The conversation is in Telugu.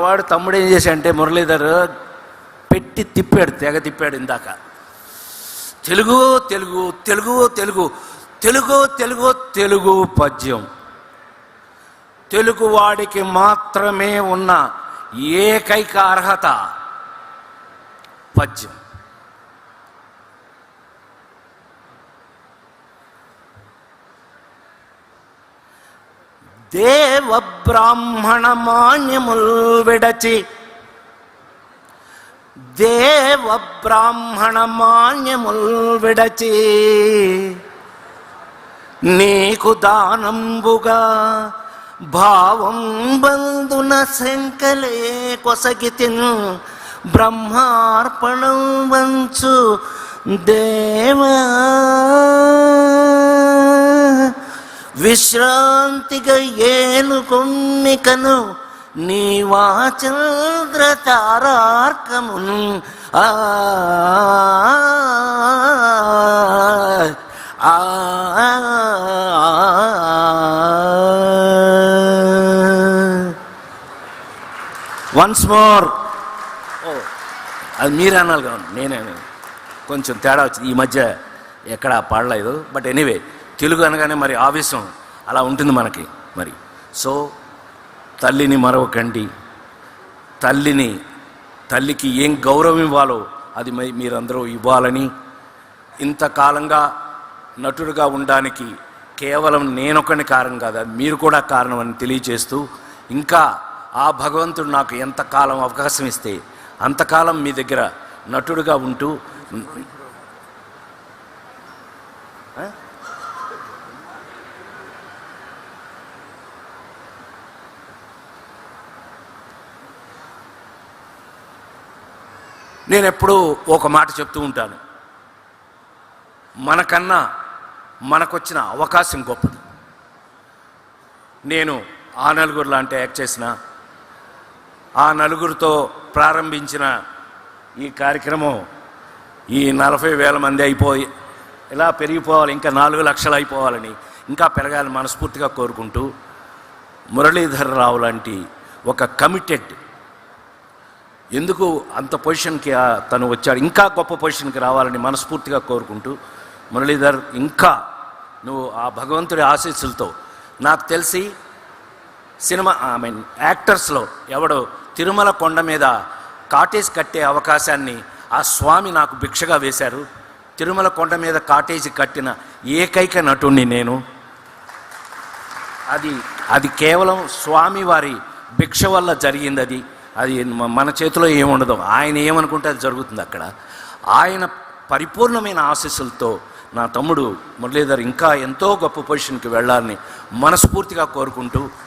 వాడు తమ్ముడు ఏం చేశాడంటే మురళీధర్ పెట్టి తిప్పాడు తెగ తిప్పాడు ఇందాక. తెలుగు తెలుగు తెలుగు తెలుగు తెలుగు తెలుగు తెలుగు పద్యం. తెలుగు వాడికి మాత్రమే ఉన్న ఏకైక అర్హత పద్యం. దేవ బ్రాహ్మణ మాన్యముల్ విడచి దేవ బ్రాహ్మణ మాన్యముల్ విడచి నీకు దానంబుగా భావం బంధున శంకలే కొసగితిను బ్రహ్మార్పణం వంచు దేవా. విశ్రాంతిగా ఏలుకొన్నికను నీ వాచంద్ర తారార్కమున్. ఆ ఆ, వన్స్ మోర్ ఓ అది మీరే అనాలి కాదు నేనే కొంచెం తేడా వచ్చింది. ఈ మధ్య ఎక్కడ పాడలేదు. బట్ ఎనీవే తెలుగు అనగానే మరి ఆవేశం అలా ఉంటుంది మనకి మరి. సో తల్లిని మరవకండి. తల్లిని తల్లికి ఏం గౌరవం ఇవ్వాలో అది మరి మీరందరూ ఇవ్వాలని ఇంతకాలంగా నటుడుగా ఉండడానికి కేవలం నేనొకని కారణం కాదు అది మీరు కూడా కారణం అని తెలియజేస్తూ ఇంకా ఆ భగవంతుడు నాకు ఎంతకాలం అవకాశం ఇస్తే అంతకాలం మీ దగ్గర నటుడుగా ఉంటూ నేను ఎప్పుడూ ఒక మాట చెప్తూ ఉంటాను. మనకన్నా మనకొచ్చిన అవకాశం గొప్పది. నేను ఆ నలుగురు లాంటి యాక్ట్ చేసిన ఆ నలుగురితో ప్రారంభించిన ఈ కార్యక్రమం ఈ నలభై వేల మంది అయిపోయి ఇలా పెరిగిపోవాలి ఇంకా నాలుగు లక్షలు అయిపోవాలని ఇంకా పెరగాలని మనస్ఫూర్తిగా కోరుకుంటూ మురళీధర్ రావు లాంటి ఒక కమిటెడ్ ఎందుకు అంత పొజిషన్కి తను వచ్చాడు? ఇంకా గొప్ప పొజిషన్కి రావాలని మనస్ఫూర్తిగా కోరుకుంటూ మురళీధర్ ఇంకా నువ్వు ఆ భగవంతుడి ఆశీస్సులతో నాకు తెలిసి సినిమా ఐ మీన్ యాక్టర్స్లో ఎవడు తిరుమల కొండ మీద కాటేజ్ కట్టే అవకాశాన్ని ఆ స్వామి నాకు భిక్షగా వేశారు. తిరుమల కొండ మీద కాటేజ్ కట్టిన ఏకైక నటుణ్ణి నేను. అది అది కేవలం స్వామి వారి భిక్ష వల్ల జరిగింది అది అది మన చేతిలో ఏముండదు. ఆయన ఏమనుకుంటే అది జరుగుతుంది అక్కడ. ఆయన పరిపూర్ణమైన ఆశీస్సులతో నా తమ్ముడు మురళీధర్ ఇంకా ఎంతో గొప్ప పొజిషన్కి వెళ్ళాలని మనస్ఫూర్తిగా కోరుకుంటూ